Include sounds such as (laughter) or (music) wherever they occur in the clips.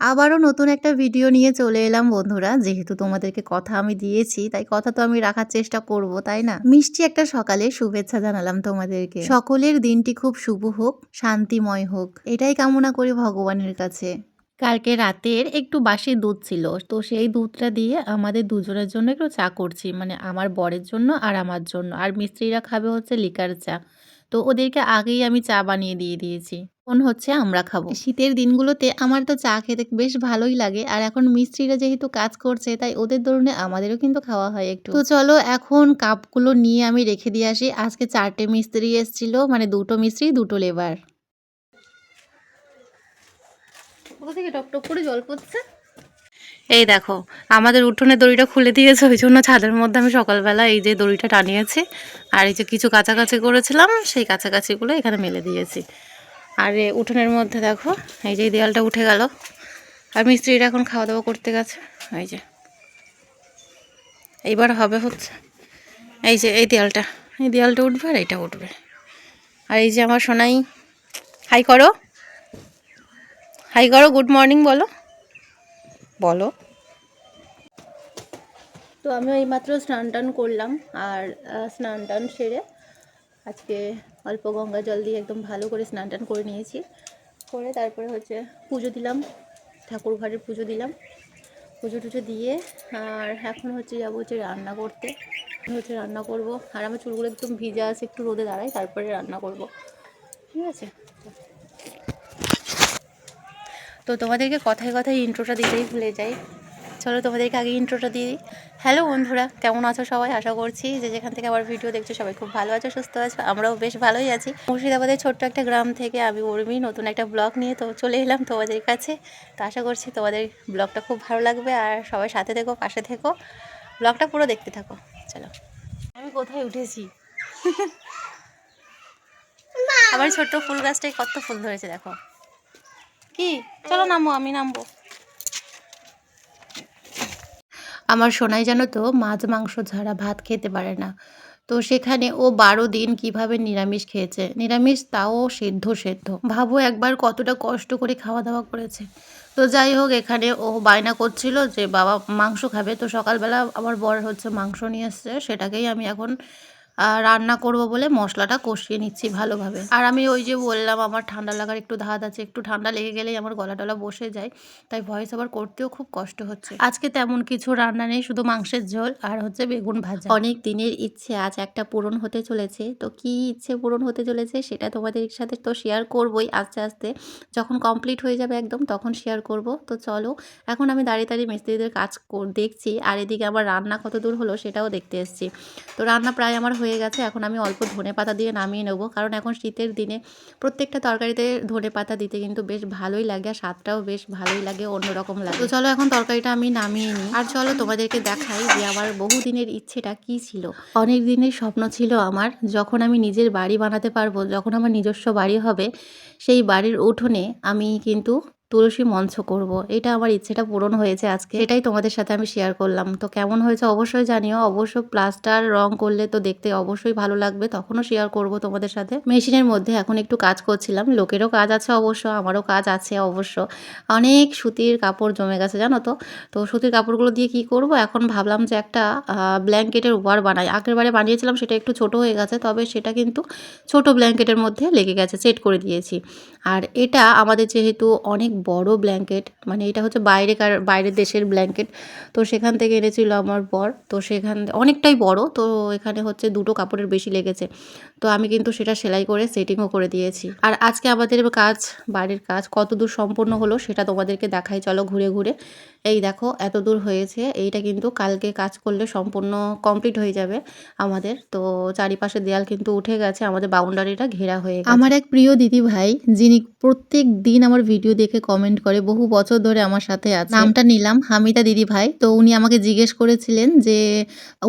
আবারও নতুন একটা ভিডিও নিয়ে চলে এলাম, বন্ধুরা। যেহেতু তোমাদেরকে কথা আমি দিয়েছি, তাই কথা তো আমি রাখার চেষ্টা করব, তাই না? মিষ্টি একটা সকালে শুভেচ্ছা জানালাম তোমাদেরকে। সকলের দিনটি খুব শুভ হোক, শান্তিময় হোক। এটাই কামনা করি ভগবানের কাছে। কালকে রাতের একটু বাসি দুধ ছিল, তো সেই দুধটা দিয়ে আমাদের দুজনের জন্য একটু চা করছি মানে আমার বরের জন্য আর আমার জন্য। আর মিস্ত্রিরা খাবে হচ্ছে লিকার চা। তো ওদেরকে আগেই আমি চা বানিয়ে দিয়ে দিয়েছি। এখন হচ্ছে আমরা খাব। শীতের দিনগুলোতে আমার তো চা খেতে বেশ ভালোই লাগে আর এখন মিস্ত্রিরা যেহেতু কাজ করছে তাই ওদের দরুনে আমাদেরও কিন্তু খাওয়া হয় একটু। তো চলো এখন কাপগুলো নিয়ে আমি রেখে দিয়ে আসি। আজকে চারটে মিস্ত্রি এসেছিল মানে দুটো মিস্ত্রি দুটো লেবার। কোথা থেকে টকটক করে জল পড়ছে? এই দেখো আমাদের উঠোনের দড়িটা খুলে দিয়েছে ওই জন্য ছাদের মধ্যে আমি সকালবেলা এই যে দড়িটা টানিয়েছি আর এই যে কিছু কাছাকাছি করেছিলাম সেই কাছাকাছিগুলো এখানে মেলে দিয়েছি। আর উঠোনের মধ্যে দেখো, এই যে দেয়ালটা উঠে গেল। আর মিস্ত্রিরা এখন খাওয়া দাওয়া করতে গেছে। এই যে। এইবার হবে হচ্ছে। এই যে, এই দেয়ালটা। এই দেয়ালটা উঠবে আর এইটা উঠবে। আর এই যে আমার সোনাই। হাই করো। হাই করো, গুড মর্নিং বলো। বলো। তো আমি এইমাত্র স্নান টান করলাম। আর স্নান টান সেরে আজকে অল্প গঙ্গা জল দিয়ে একদম ভালো করে স্নান টান করে নিয়েছি। করে তারপরে হচ্ছে পুজো দিলাম, ঠাকুর ঘরের পুজো দিলাম। পুজো টুজো দিয়ে আর এখন হচ্ছে যাব হচ্ছে রান্না করতে। হচ্ছে রান্না করব। আর আমার চুলগুলো একদম ভিজা আছে, একটু রোদে দাঁড়াই, তারপরে রান্না করব। ঠিক আছে? তো তোমাদেরকে কথায় কথায় ইন্ট্রোটা দিতেই ভুলে যাই। চলো তোমাদেরকে আগে ইন্ট্রোটা দিয়ে দিই। হ্যালো বন্ধুরা কেমন আছো সবাই? আশা করছি যে যেখান থেকে আবার ভিডিও দেখছ সবাই খুব ভালো আছো সুস্থ আছো আমরাও বেশ ভালোই আছি। মুর্শিদাবাদের ছোট্ট একটা গ্রাম থেকে আমি উর্মি নতুন একটা ব্লগ নিয়ে তো চলে এলাম তোমাদের কাছে। তো আশা করছি তোমাদের ব্লগটা খুব ভালো লাগবে আর সবাই সাথে থেকো পাশে থেকো। ব্লগটা পুরো দেখতে থাকো চলো। আমি কোথায় উঠেছি? আমার ছোট্ট ফুল গাছটায় কত ফুল ধরেছে দেখো। কি? চলো নামবো আমি নামবো। আমার সোনাই জানো তো মাছ, মাংস ছাড়া ভাত খেতে পারে না। তো সেখানে ও বারো দিন কীভাবে নিরামিষ খেয়েছে? নিরামিষ তাও সেদ্ধ সেদ্ধ। ভাবো একবার কতটা কষ্ট করে খাওয়া দাওয়া করেছে। তো যাই হোক, এখানে ও বায়না করছিল যে, বাবা, মাংস খাবে। তো সকালবেলা আমার বর হচ্ছে মাংস নিয়ে এসছে, সেটাকেই আমি এখন রান্না করব বলে মশলাটা কষিয়ে নিচ্ছি ভালোভাবে। আর আমি ওই যে বললাম, আমার ঠান্ডা লাগার একটু ধাত আছে, একটু ঠান্ডা লেগে গেলেই আমার গলা টলা বসে যায়, তাই ভয়েস ওভার করতেও খুব কষ্ট হচ্ছে। আজকে তেমন কিছু রান্না নেই, শুধু মাংসের ঝোল আর হচ্ছে বেগুন ভাজা। অনেক দিনের ইচ্ছে, আজ একটা পূরণ হতে চলেছে। তো কি ইচ্ছে পূরণ হতে চলেছে সেটা তোমাদের সাথে তো শেয়ার করবই আস্তে আস্তে। যখন কমপ্লিট হয়ে যাবে একদম, তখন শেয়ার করব। তো চলো, এখন আমি দাঁড়িয়ে দাঁড়িয়ে মিস্ত্রিদের কাজ দেখছি। আর এদিকে আমার রান্না কত দূর হলো সেটাও দেখতে এসছি। তো রান্না প্রায় আমার গেছে, এখন আমি অল্প ধনে পাতা দিয়ে নামিয়ে নেব। কারণ এখন শীতের দিনে প্রত্যেকটা তরকারিতে ধনে পাতা দিতে কিন্তু বেশ ভালোই লাগে আর স্বাদটাও বেশ ভালোই লাগে, অন্যরকম লাগে। তো চলো এখন তরকারিটা আমি নামিয়ে নিই। আর চলো তোমাদেরকে দেখাই যে আমার বহু দিনের ইচ্ছেটা কি ছিল। অনেক দিনের স্বপ্ন ছিল আমার, যখন আমি নিজের বাড়ি বানাতে পারব, যখন আমার নিজস্ব বাড়ি হবে, সেই বাড়ির উঠোনে আমি কিন্তু তুলসী মঞ্চ করব। এটা আমার ইচ্ছেটা পূরণ হয়েছে আজকে। এটাই তোমাদের সাথে আমি শেয়ার করলাম। তো কেমন হয়েছে অবশ্যই জানিও। অবশ্য প্লাস্টার রং করলে তো দেখতে অবশ্যই ভালো লাগবে। তখনও শেয়ার করব তোমাদের সাথে। মেশিনের মধ্যে এখন একটু কাজ করছিলাম। লোকেরও কাজ আছে অবশ্য, আমারও কাজ আছে অবশ্য। অনেক সুতির কাপড় জমে গেছে, জানো তো? তো সুতির কাপড়গুলো দিয়ে কি করব? এখন ভাবলাম যে একটা ব্ল্যাঙ্কেটের ওয়ার বানাই। আগের বারে বানিয়েছিলাম, সেটা একটু ছোট হয়ে গেছে। তবে সেটা কিন্তু ছোট ব্ল্যাঙ্কেটের মধ্যে লেগে গেছে সেট করে দিয়েছি। আর এটা আমাদের যেহেতু অনেক বড় ব্ল্যাঙ্কেট মানে এটা হচ্ছে বাইরেকার বাইরের দেশের ব্ল্যাঙ্কেট তো সেখান থেকে এনেছিল আমার বর। তো সেখান, অনেকটাই বড়, তো এখানে হচ্ছে দুটো কাপড়ের বেশি লেগেছে। তো আমি কিন্তু সেটা সেলাই করে সেটিংও করে দিয়েছি। আর আজকে আমাদের কাজ, বাড়ির কাজ কত দূর সম্পূর্ণ হলো সেটা তোমাদেরকে দেখাই। চলো ঘুরে ঘুরে। এই দেখো, এত দূর হয়েছে। এইটা কিন্তু কালকে কাজ করলে সম্পূর্ণ কমপ্লিট হয়ে যাবে আমাদের। তো চারিপাশে দেয়াল কিন্তু উঠে গেছে। আমাদের বাউন্ডারিটা ঘেরা হয়ে আমার এক প্রিয় দিদি ভাই যিনি প্রত্যেক দিন আমার ভিডিও দেখে কমেন্ট করে বহু বছর ধরে আমার সাথে আছে। নামটা নিলাম হামিদা দিদি ভাই তো উনি আমাকে জিজ্ঞেস করেছিলেন যে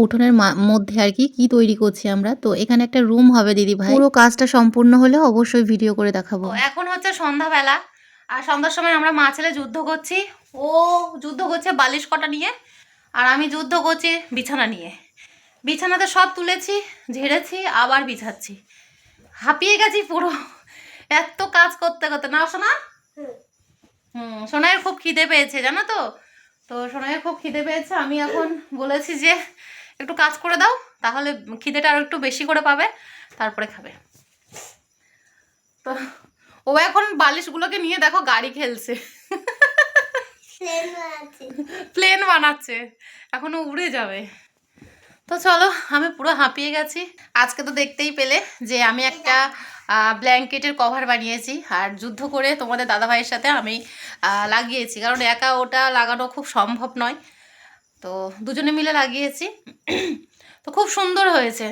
উঠোনের মধ্যে আর কি কি তৈরি করছি আমরা? তো এখানে একটা রুম হবে দিদি ভাই পুরো কাজটা সম্পূর্ণ হলে অবশ্যই ভিডিও করে দেখাবো। এখন হচ্ছে সন্ধ্যাবেলা আর সন্ধ্যার সময় আমরা মা ছেলে যুদ্ধ করছি। ও যুদ্ধ করছে বালিশ কটা নিয়ে আর আমি যুদ্ধ করছি বিছানা নিয়ে। বিছানাতে সব তুলেছি ঝেড়েছি আবার বিছাচ্ছি। হাঁপিয়ে গেছি পুরো। এত কাজ করতে করতে না শোনা হুম, সোনাইয়ের খুব খিদে পেয়েছে, জানো তো? তো সোনাইয়ের খুব খিদে পেয়েছে, আমি এখন বলেছি যে একটু কাজ করে দাও, তাহলে খিদেটা আরও একটু বেশি করে পাবে, তারপরে খাবে। তো ও এখন বালিশগুলোকে নিয়ে দেখো গাড়ি খেলছে। প্লেন বানাচ্ছে। এখনও উড়ে যাবে। তো চলো, আমি পুরো হাঁপিয়ে গেছি। আজকে তো দেখতেই পেলে যে আমি একটা ব্ল্যাঙ্কেটের কভার বানিয়েছি। আর যুদ্ধ করে তোমাদের দাদাভাইয়ের সাথে আমি লাগিয়েছি। কারণ একা ওটা লাগানো খুব সম্ভব নয়। তো দুজনে মিলে লাগিয়েছি। তো খুব সুন্দর হয়েছে।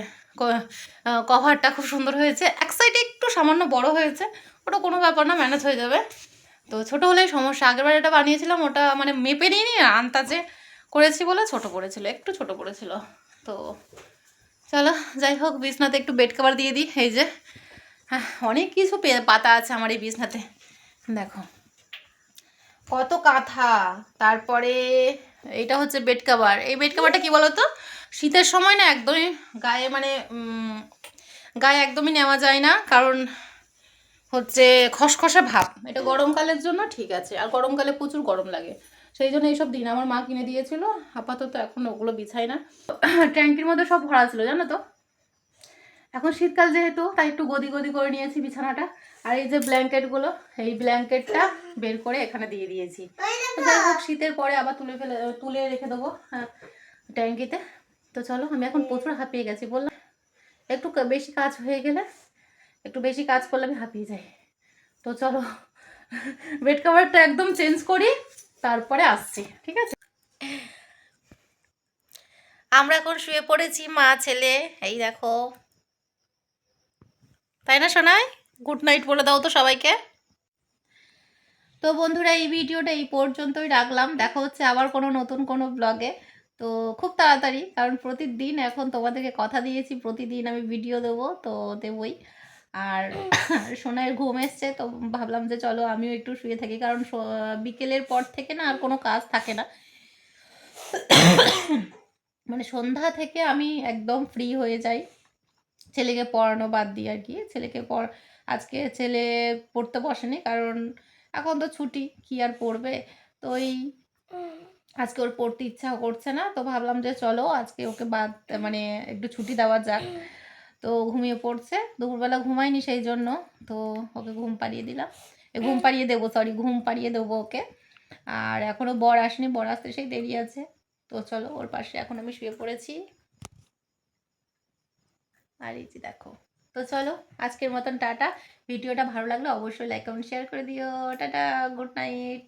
কভারটা খুব সুন্দর হয়েছে। এক সাইডে একটু সামান্য বড় হয়েছে। ওটা কোনো ব্যাপার না ম্যানেজ হয়ে যাবে। তো ছোট হলেই সমস্যা। আগেরবার এটা বানিয়েছিলাম, ওটা মানে মেপে নিয়ে নিয়ে আন্তাজে করেছি বলে ছোট পড়েছিল একটু ছোট পড়েছিল তো চলো, যাই হোক, বিছনাতে একটু বেড কভার দিয়ে দিই। এই যে হ্যাঁ অনেক কিছু পাতা আছে আমার এই বিছনাতে। দেখো। কত কাঁথা। তারপরে এটা হচ্ছে বেড কাভার এই বেড কাভারটা কী বলো তো শীতের সময় না একদমই গায়ে মানে গায়ে একদমই নেওয়া যায় না। কারণ হচ্ছে খসখসে ভাব। এটা গরমকালের জন্য ঠিক আছে। আর গরমকালে প্রচুর গরম লাগে। সেই জন্য এইসব দিন আমার মা কিনে দিয়েছিল। আপাতত এখন ওগুলো বিছাই না। ট্যাঙ্কির মধ্যে সব ভরা ছিল, জানো তো? এখন শীতকাল যেহেতু, তাই একটু গদি গদি করে নিয়েছি বিছানাটা। আর এই যে ব্ল্যাঙ্কেটগুলো, এই ব্ল্যাঙ্কেটটা বের করে এখানে দিয়ে দিয়েছি। যাই হোক, শীতের পরে আবার তুলে ফেলে, তুলে রেখে দেবো হ্যাঁ ট্যাঙ্কিতে। তো চলো, আমি এখন প্রচুর হাঁপিয়ে গেছি, বললাম, একটু বেশি কাজ হয়ে গেলে, একটু বেশি কাজ করলে আমি হাঁপিয়ে যাই। তো চলো, বেড কাভারটা একদম চেঞ্জ করি, তারপরে আসছি, ঠিক আছে? আমরা এখন শুয়ে পড়েছি, মা, ছেলে, এই দেখো। তাই না শোনাই গুড নাইট বলে দাও তো সবাইকে। তো বন্ধুরা, এই ভিডিওটা এই পর্যন্তই রাখলাম। দেখা হচ্ছে আবার কোনো নতুন কোনো ব্লগে তো খুব তাড়াতাড়ি, কারণ প্রতিদিন এখন তোমাদেরকে কথা দিয়েছি, প্রতিদিন আমি ভিডিও দেবো, তো দেবই। আর সোনার ঘুম এসছে, তো ভাবলাম যে চলো আমিও একটু শুয়ে থাকি, কারণ বিকেলের পর থেকে না আর কোনো কাজ থাকে না। (coughs) মানে সন্ধ্যা থেকে আমি একদম ফ্রি হয়ে যাই। ছেলেকে পড়ানো বাদ দিয়ে আর কি, ছেলেকে পড়, আজকে ছেলে পড়তে বসেনি কারণ এখন তো ছুটি, কি আর পড়বে? তো ওই আজকে ওর পড়তে ইচ্ছা করছে না, তো ভাবলাম যে চলো আজকে ওকে বাদ মানে একটু ছুটি দেওয়া যাক। তো ঘুমিয়ে পড়ছে, দুপুরবেলা ঘুমায়নি সেই জন্য, তো ওকে ঘুম পাড়িয়ে দিলাম। ঘুম পাড়িয়ে দেবো সরি ঘুম পাড়িয়ে দেবো ওকে। আর এখনও বর আসেনি, বর আসতে সেই দেরি আছে। তো চলো ওর পাশে এখন আমি শুয়ে পড়েছি। আর এই যে দেখো। তো চলো, আজকের মতন টাটা। ভিডিওটা ভালো লাগলে অবশ্যই লাইক কমেন্ট শেয়ার করে দিও। Tata good night